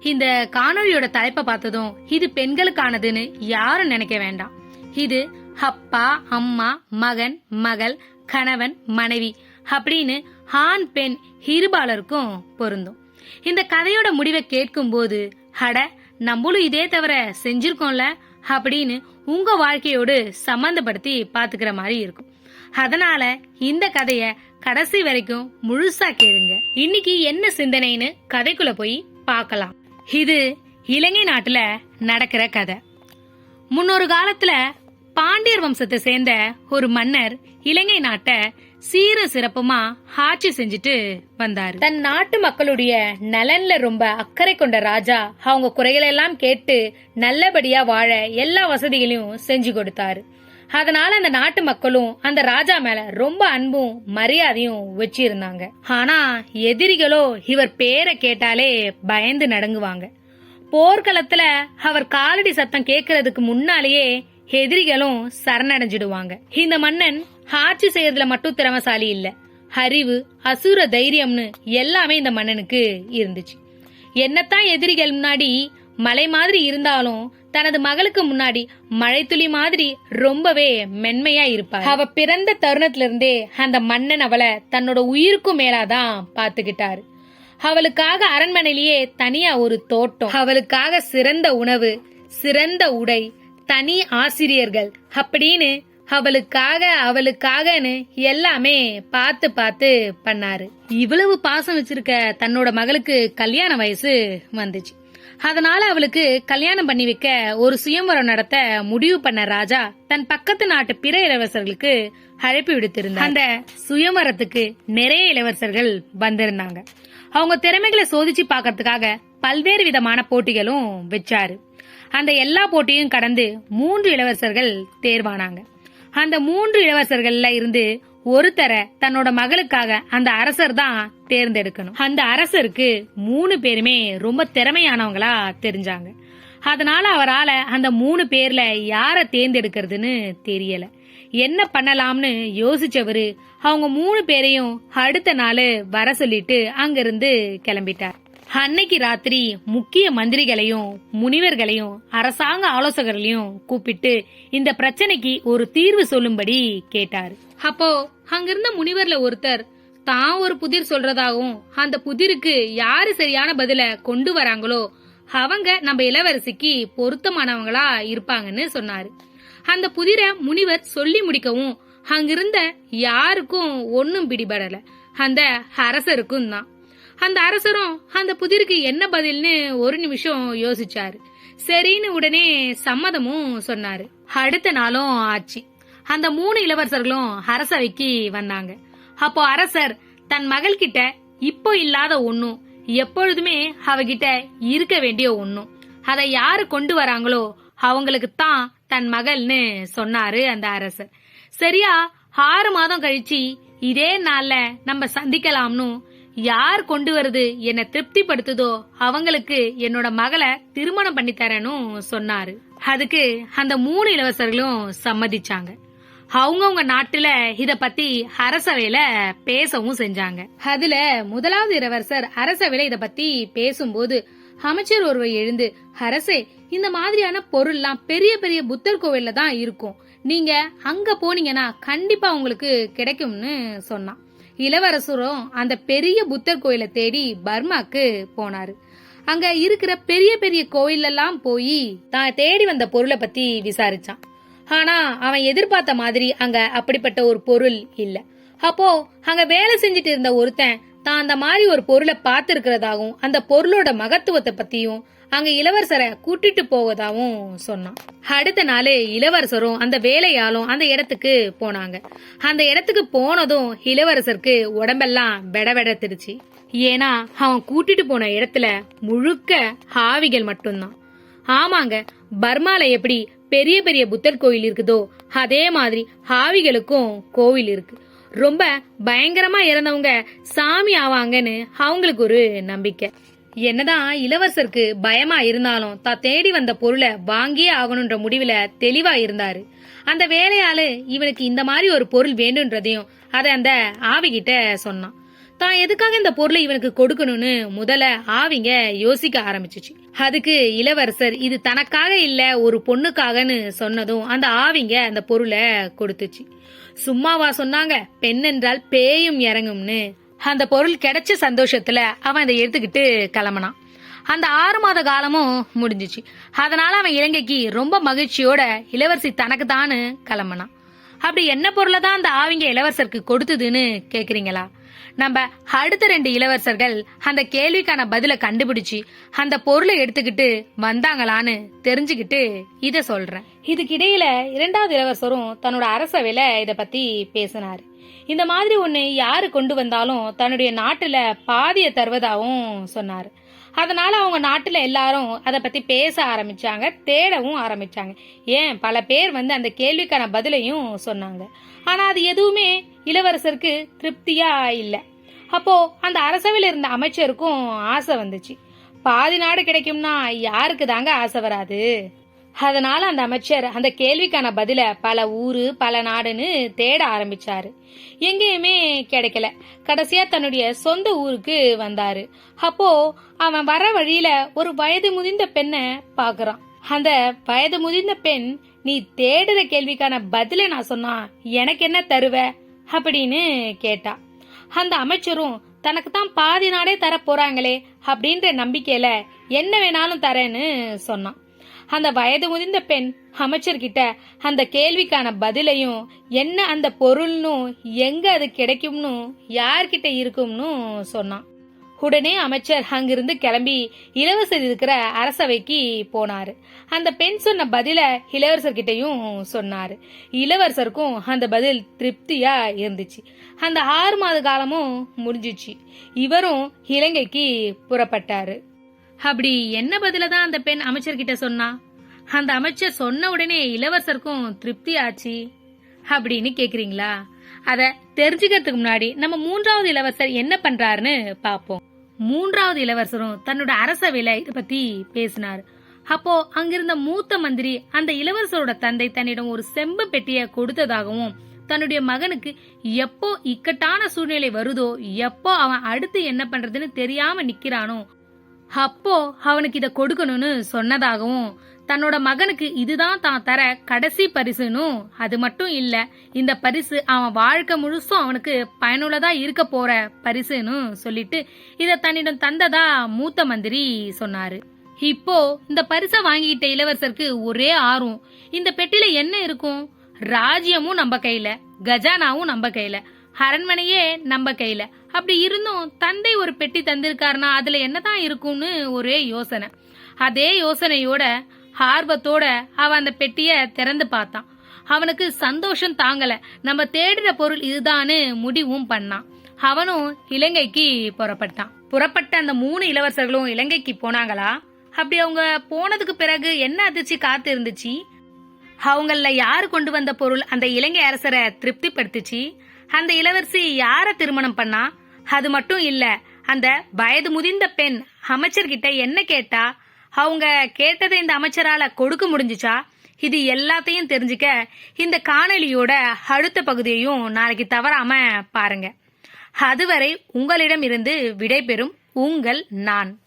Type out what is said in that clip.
இந்த காணொலியோட தலைப்பை பார்த்ததும் இது பெண்களுக்கானதுன்னு யாரும் நினைக்க வேண்டாம். இது அப்பா அம்மா மகன் மகள் கணவன் மனைவி அப்படின்னு ஆண் பெண் இருபாலருக்கும் பொருந்தும். இந்த கதையோட முடிவை கேட்கும்போது அட நம்மளும் இதே தவிர செஞ்சிருக்கோம்ல? அப்படின்னு உங்க வாழ்க்கையோடு சம்பந்தப்படுத்தி பாத்துக்கிற மாதிரி இருக்கும். அதனால இந்த கதைய கடைசி வரைக்கும் முழுசா கேளுங்க. இன்னைக்கு என்ன சிந்தனைன்னு கதைக்குள்ள போய் பார்க்கலாம். இது இலங்கை நாட்டுல நடக்கிற கதை. முன்னொரு காலத்துல பாண்டியர் வம்சத்தை சேர்ந்த ஒரு மன்னர் இலங்கை நாட்டை சீர சிறப்புமா ஆட்சி செஞ்சுட்டு வந்தாரு. தன் நாட்டு மக்களுடைய நலன்ல ரொம்ப அக்கறை கொண்ட ராஜா அவங்க குறைகளை எல்லாம் கேட்டு நல்லபடியா வாழ எல்லா வசதிகளையும் செஞ்சு கொடுத்தாரு. அதனால அந்த நாட்டு மக்களும் அந்த ராஜா மேல ரொம்ப அன்பும் மரியாதையும் வச்சிருந்தாங்க. ஆனா எதிரிகளோ இவர் பேரை கேட்டாலே பயந்து நடங்குவாங்க. போர்க்களத்துல அவர் காலடி சத்தம் கேட்கறதுக்கு முன்னாலேயே எதிரிகளும் சரணடைஞ்சிடுவாங்க. இந்த மன்னன் ஆட்சி செய்யறதுல மட்டும் திறமசாலி இல்ல. அறிவு அசுர தைரியம்னு எல்லாமே இந்த மன்னனுக்கு இருந்துச்சு. என்னத்தான் எதிரிகள் முன்னாடி மலை மாதிரி இருந்தாலும் தனது மகளுக்கு முன்னாடி மழைத்துளி மாதிரி ரொம்பவே மென்மையா இருப்பா அவ பிறந்த தருணத்துல இருந்தே அந்த மன்னன் அவளை தன்னோட உயிருக்கும் மேலாதான் பாத்துக்கிட்டாரு அவளுக்காக அரண்மனையிலேயே தனியா ஒரு தோட்டம் அவளுக்காக சிறந்த உணவு சிறந்த உடை தனி ஆசிரியர்கள் அப்படின்னு அவளுக்காக அவளுக்காகன்னு எல்லாமே பார்த்து பார்த்து பண்ணாரு. இவ்வளவு பாசம் வச்சிருக்க தன்னோட மகளுக்கு கல்யாண வயசு வந்துச்சு. அதனால அவளுக்கு கல்யாணம் பண்ணி வைக்க ஒரு சுயம்பரம் நடத்த முடிவு பண்ண ராஜா தன் பக்கத்து நாட்டு பிற இளவரசர்களுக்கு அழைப்பு விடுத்திருந்தார். அந்த சுயமரத்துக்கு நிறைய இளவரசர்கள் வந்திருந்தாங்க. அவங்க திறமைகளை சோதிச்சு பார்க்கறதுக்காக பல்வேறு விதமான போட்டிகளும் வச்சாரு. அந்த எல்லா போட்டியும் கடந்து மூன்று இளவரசர்கள் தேர்வானாங்க. அந்த மூன்று இளவரசர்கள்ல இருந்து ஒருத்தரை தன்னோட மகளுக்காக அந்த அரசர் தான் தேர்ந்தெடுக்கணும். அந்த அரசருக்கு மூணு பேருமே ரொம்ப திறமையானவங்களா தெரிஞ்சாங்க. அதனால அவரால அந்த மூணு பேர்ல யார தேர்ந்தெடுக்கிறதுன்னு தெரியல. என்ன பண்ணலாம்னு யோசிச்சவரு அவங்க மூணு பேரையும் அடுத்த நாள் வர சொல்லிட்டு அங்கிருந்து கிளம்பிட்டார். அன்னைக்கு ராத்திரி முக்கிய மந்திரிகளையும் முனிவர்களையும் அரசாங்க ஆலோசகர்களையும் கூப்பிட்டு இந்த பிரச்சனைக்கு ஒரு தீர்வு சொல்லும்படி கேட்டார். அப்போ அங்கிருந்த முனிவர்ல ஒருத்தர் தான் ஒரு புதிர் சொல்றதாகவும் அந்த புதிருக்கு யாரு சரியான பதில கொண்டு வராங்களோ அவங்க நம்ம இளவரசிக்கு பொருத்தமானவங்களா இருப்பாங்கன்னு சொன்னாரு. அந்த புதிரை முனிவர் சொல்லி முடிக்கவும் அங்கிருந்த யாருக்கும் ஒன்னும் பிடிபடல. அந்த அரசருக்கும் தான். அந்த அரசரும் அந்த புதிருக்கு என்ன பதில்னு ஒரு நிமிஷம் யோசிச்சாரு. சரின்னு உடனே சம்மதமும் சொன்னாரு. அடுத்த நாளும் ஆச்சு. அந்த மூணு இளவரசர்களும் அரசவைக்கு வந்தாங்க. அப்போ அரசர் தன் மகள் கிட்ட இப்போ இல்லாத ஒண்ணும் எப்பொழுதுமே அவகிட்ட இருக்க வேண்டிய ஒண்ணும் அதை யாரு கொண்டு வராங்களோ அவங்களுக்கு தான் தன் மகள்னு சொன்னாரு அந்த அரசர். சரியா ஆறு மாதம் கழிச்சு இதே நாள்ல நம்ம சந்திக்கலாம்னு யார் கொண்டு வருது என்ன திருப்திப்படுத்துதோ அவங்களுக்கு என்னோட மகளை திருமணம் பண்ணி தரேனும் சொன்னாரு. அதுக்கு அந்த மூணு இளவரசர்களும் சம்மதிச்சாங்க. அவங்கவுங்க நாட்டுல இத பத்தி அரசவையில பேசவும் செஞ்சாங்க. அதுல முதலாவது இளவரசர் அரசவையில இத பத்தி பேசும்போது அமைச்சர் ஒருவர் எழுந்து அரசே இந்த மாதிரியான பொருள்லாம் பெரிய பெரிய புத்தர் கோவில்ல தான் இருக்கும். நீங்க அங்க போனீங்கன்னா கண்டிப்பா உங்களுக்கு கிடைக்கும்னு சொன்னான். இளவரசரும் அந்த பெரிய புத்தர் கோயிலை தேடி பர்மாக்கு போனாரு. அங்க இருக்கிற பெரிய பெரிய கோயிலெல்லாம் போய் தான் தேடி வந்த பொருளை பத்தி விசாரிச்சான். ஆனா அவன் எதிர்பார்த்த மாதிரி அங்க அப்படிப்பட்ட ஒரு பொருள் இல்ல. அப்போ அங்க வேலை செஞ்சுட்டு இருந்த ஒருத்தன் தான் அந்த மாதிரி ஒரு பொருளை பார்த்திருக்கிறதாகவும் அந்த பொருளோட மகத்துவத்தை பத்தியும் அங்க இளவரசரை கூட்டிட்டு போவதாவும் சொன்னான். அடுத்த நாள் இளவரசரும் அந்த வேலையாலும் அந்த இடத்துக்கு போனாங்க. அந்த இடத்துக்கு போனதும் இளவரசருக்கு உடம்பெல்லாம் பெடபெடத்துடுச்சு ஏன்னா அவன் கூட்டிட்டு போன இடத்துல முழுக்க ஆவிகள் மட்டும்தான். ஆமாங்க பர்மால எப்படி பெரிய பெரிய புத்தர் கோயில் இருக்குதோ அதே மாதிரி ஆவிகளுக்கும் கோவில் இருக்கு. ரொம்ப பயங்கரமா இறந்தவங்க சாமி ஆவாங்கன்னு அவங்களுக்கு ஒரு நம்பிக்கை. என்னதான் இளவரசருக்கு பயமா இருந்தாலும் தான் தேடி வந்த பொருளை வாங்கியே ஆகணுன்ற முடிவுல தெளிவா இருந்தாரு. அந்த வேலையாளு இவனுக்கு இந்த மாதிரி ஒரு பொருள் வேண்டுன்றதையும் அதை அந்த ஆவிகிட்ட சொன்னான். தான் எதுக்காக இந்த பொருளை இவனுக்கு கொடுக்கணும்னு முதல்ல ஆவிங்க யோசிக்க ஆரம்பிச்சுச்சு. அதுக்கு இளவரசர் இது தனக்காக இல்ல ஒரு பொண்ணுக்காகன்னு சொன்னதும் அந்த ஆவிங்க அந்த பொருளை கொடுத்துச்சு. சும்மாவா சொன்னாங்க பெண் என்றால் பேயும் இறங்கும்னு. அந்த பொருள் கிடைச்ச சந்தோஷத்துல அவன் அதை எடுத்துக்கிட்டு கிளம்பினான். அந்த ஆறு மாத காலமும் முடிஞ்சிச்சு. அதனால அவன் இலங்கைக்கு ரொம்ப மகிழ்ச்சியோட இளவரசி தனக்கு தானு கிளம்பினான். அப்படி என்ன பொருளை தான் அந்த ஆவிங்க இளவரசருக்கு கொடுத்ததுன்னு கேக்குறீங்களா? நம்ம அடுத்த ரெண்டு இளவரசர்கள் அந்த கேள்விக்கான பதில கண்டுபிடிச்சு அந்த பொருளை எடுத்துக்கிட்டு வந்தாங்களான்னு தெரிஞ்சுக்கிட்டு இத சொல்றேன். இதுக்கிடையில இரண்டாவது இளவரசரும் தன்னோட அரசவையில இத பத்தி பேசினாரு. இந்த மாதிரி ஒண்ணு யாரு கொண்டு வந்தாலும் தன்னுடைய நாட்டுல பாதிய தருவதாகவும் சொன்னாரு. அதனால அவங்க நாட்டில் எல்லாரும் அதை பத்தி பேச ஆரம்பிச்சாங்க தேடவும் ஆரம்பிச்சாங்க. ஏன்? பல பேர் வந்து அந்த கேள்விக்கான பதிலையும் சொன்னாங்க. ஆனா அது எதுவுமே இளவரசருக்கு திருப்தியா இல்லை. அப்போ அந்த அரசவையில் இருந்த அமைச்சருக்கும் ஆசை வந்துச்சு. பாதி நாடு கிடைக்கும்னா யாருக்கு தாங்க ஆசை வராது? அதனால அந்த அமைச்சர் அந்த கேள்விக்கான பதில பல ஊரு பல நாடுன்னு தேட ஆரம்பிச்சாரு. எங்கேயுமே கிடைக்கல. கடைசியா தன்னுடைய சொந்த ஊருக்கு வந்தாரு. அப்போ அவன் வர வழியில ஒரு வயது முதிர்ந்த பெண்ணை பாக்குறான். அந்த வயது முதிர்ந்த பெண் நீ தேடுற கேள்விக்கான பதில நான் சொன்னா எனக்கு என்ன தருவ? அப்படின்னு கேட்டா. அந்த அமைச்சரும் தனக்கு தான் பாதி நாடே தர போறாங்களே அப்படின்ற நம்பிக்கையில என்ன வேணாலும் தரேன்னு சொன்னான். அந்த வயது முதிர்ந்த பெண் அமைச்சர்கிட்ட அந்த கேள்விக்கான பதிலையும் என்ன அந்த பொருள்னும் எங்க அது கிடைக்கும்னு யார்கிட்ட இருக்கும்னு சொன்னான். உடனே அமைச்சர் அங்கிருந்து கிளம்பி இளவரசர் இருக்கிற அரசவைக்கு போனாரு. அந்த பெண் சொன்ன பதில இளவரசர்கிட்டையும் சொன்னாரு. இளவரசருக்கும் அந்த பதில் திருப்தியா இருந்துச்சு. அந்த ஆறு மாத காலமும் முடிஞ்சிச்சு. இவரும் இலங்கைக்கு புறப்பட்டாரு. அப்படி என்ன பதில தான் அந்த பெண் அமைச்சர்கிட்ட சொன்னா? அந்த அமைச்சர் சொன்ன உடனே இளவரசருக்கும் திருப்தி ஆச்சு. அப்படின்னு கேக்குறீங்களா? அத தெரிஞ்சுக்கிறதுக்கு முன்னாடி நம்ம மூன்றாவது இளவரசர் என்ன பண்றாருன்னு பாப்போம். மூன்றாவது இளவரசரும் தன்னோட அரசவையில இத பத்தி பேசினார். அப்போ அங்கிருந்த மூத்த மந்திரி அந்த இளவரசரோட தந்தை தன்னிடம் ஒரு செம்பு பெட்டிய கொடுத்ததாகவும் தன்னுடைய மகனுக்கு எப்போ இக்கட்டான சூழ்நிலை வருதோ எப்போ அவன் அடுத்து என்ன பண்றதுன்னு தெரியாம நிக்கிறானோ அப்போ அவனுக்கு இத கொடுக்கணும்னு சொன்னதாகவும் தன்னோட மகனுக்கு இதுதான் தான் தர கடைசி பரிசுனும் அது மட்டும் இல்ல இந்த பரிசு அவன் வாழ்க்கை முழுசும் அவனுக்கு பயனுள்ளதா இருக்க போற பரிசுன்னு சொல்லிட்டு இத தன்னிடம் தந்ததா மூத்த மந்திரி சொன்னாரு. இப்போ இந்த பரிசை வாங்கிட்ட இளவரசருக்கு ஒரே ஆர்வம் இந்த பெட்டில என்ன இருக்கும்? ராஜ்யமும் நம்ம கையில கஜானாவும் நம்ம கையில. அரண்மனையே நம்ம கையில. அப்படி இருந்தும் தந்தை ஒரு பெட்டி தந்திருக்காருனா அதுல என்னதான் இருக்கும்னு ஒரே யோசனை. அதே யோசனையோட ஆர்வத்தோட அவன் அந்த பெட்டிய திறந்து பார்த்தான். அவனுக்கு சந்தோஷம் தாங்கல. நம்ம தேடின பொருள் இதுதான்னு முடிவும் பண்ணான். அவனும் இலங்கைக்கு புறப்பட்டான். புறப்பட்ட அந்த மூணு இளவரசர்களும் இலங்கைக்கு போனாங்களா? அப்படி அவங்க போனதுக்கு பிறகு என்ன அதிர்ச்சி காத்து இருந்துச்சு? அவங்கள யாரு கொண்டு வந்த பொருள் அந்த இலங்கை அரசரை திருப்திப்படுத்துச்சு? அந்த இளவரசி யார திருமணம் பண்ணா? அது மட்டும் இல்ல அந்த வயது முதிர்ந்த பெண் அமைச்சர்கிட்ட என்ன கேட்டா? அவங்க கேட்டதை இந்த அமைச்சரால கொடுக்க முடிஞ்சுச்சா? இது எல்லாத்தையும் தெரிஞ்சுக்க இந்த காணொலியோட அடுத்த பகுதியையும் நாளைக்கு தவறாம பாருங்க. அதுவரை உங்களிடம் இருந்து விடைபெறும் உங்கள் நான்.